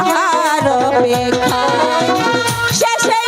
তাহার অপেক্ষায় শেষে